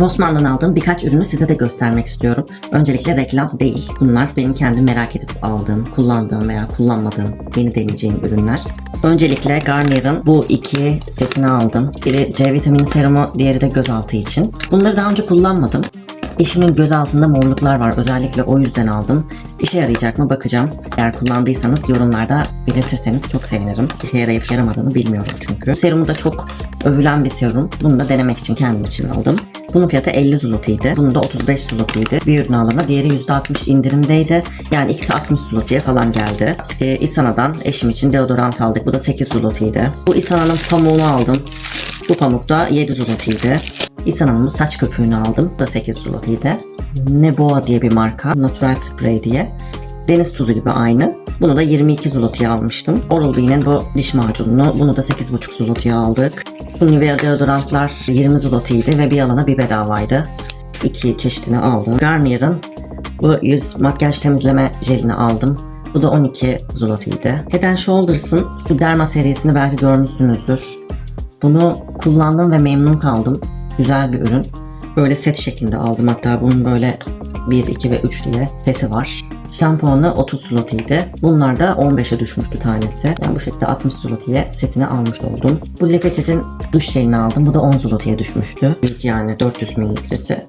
Rossmann'dan aldığım birkaç ürünü size de göstermek istiyorum. Öncelikle reklam değil. Bunlar benim kendim merak edip aldığım, kullandığım veya kullanmadığım, yeni deneyeceğim ürünler. Öncelikle Garnier'ın bu iki setini aldım. Biri C vitamini serumu, diğeri de gözaltı için. Bunları daha önce kullanmadım. Eşimin göz altında morluklar var. Özellikle o yüzden aldım. İşe yarayacak mı bakacağım. Eğer kullandıysanız yorumlarda belirtirseniz çok sevinirim. İşe yarayıp yaramadığını bilmiyorum çünkü. Serumu da çok övülen bir serum. Bunu da denemek için kendim için aldım. Bunun fiyatı 50 zlotiydi. Bunun da 35 zlotiydi. Bir ürün alana diğeri %60 indirimdeydi. Yani ikisi 60 zlotiye falan geldi. Ee, Isana'dan eşim için deodorant aldık. Bu da 8 zlotiydi. Bu Isana'nın pamuğunu aldım. Bu pamuk da 7 zlotiydi. Isana'nın bu saç köpüğünü aldım. Bu da 8 zlotiydi. Neboa diye bir marka. Natural Spray diye. Deniz tuzu gibi aynı. Bunu da 22 zlotiye almıştım. Oral-B'nin bu diş macununu bunu da 8,5 zlotiye aldık. Şu Nivea deodorantlar 20 zlotiydi ve bir alana bir bedavaydı. İki çeşidini aldım. Garnier'ın bu yüz makyaj temizleme jelini aldım. Bu da 12 zlotiydi. Head and Shoulders'ın şu derma serisini belki görmüşsünüzdür. Bunu kullandım ve memnun kaldım. Güzel bir ürün. Böyle set şeklinde aldım. Hatta bunun böyle 1, 2 ve 3 diye seti var. Şampuanı 30 zlotiydi. Bunlar da 15'e düşmüştü tanesi. Yani bu şekilde 60 zlotiye setini almış oldum. Bu Lepetit'in duş jelini aldım. Bu da 10 zlotiye düşmüştü. Büyük yani 400 mililitresi.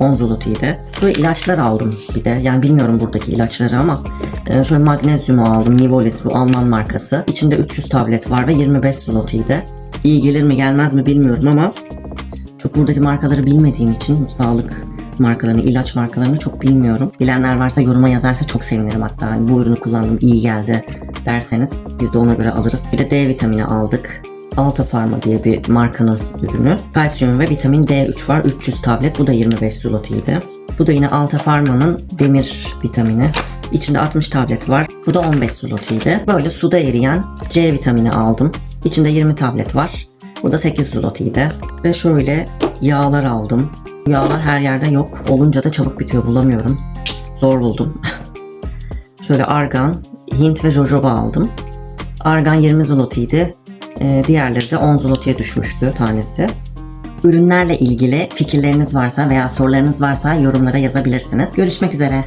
10 zlotiydi. Şöyle ilaçlar aldım bir de. Yani bilmiyorum buradaki ilaçları ama e, şöyle magnezyumu aldım. Nivolis bu Alman markası. İçinde 300 tablet var ve 25 zlotiydi. İyi gelir mi gelmez mi bilmiyorum ama çok buradaki markaları bilmediğim için sağlık markalarını, ilaç markalarını çok bilmiyorum. Bilenler varsa yoruma yazarsa çok sevinirim hatta. Hani bu ürünü kullandım iyi geldi derseniz biz de ona göre alırız. Bir de D vitamini aldık. Alta Pharma diye bir markanın ürünü. Kalsiyum ve vitamin D3 var. 300 tablet. Bu da 25 zlotiydi. Bu da yine Alta Pharma'nın demir vitamini. İçinde 60 tablet var. Bu da 15 zlotiydi. Böyle suda eriyen C vitamini aldım. İçinde 20 tablet var. Bu da 8 zlotiydi. Ve şöyle yağlar aldım. Yağlar her yerde yok. Olunca da çabuk bitiyor bulamıyorum. Zor buldum. şöyle argan, hint ve jojoba aldım. Argan 20 zlotiydi. Ee, diğerleri de 10 zlotiye düşmüştü tanesi. Ürünlerle ilgili fikirleriniz varsa veya sorularınız varsa yorumlara yazabilirsiniz. Görüşmek üzere.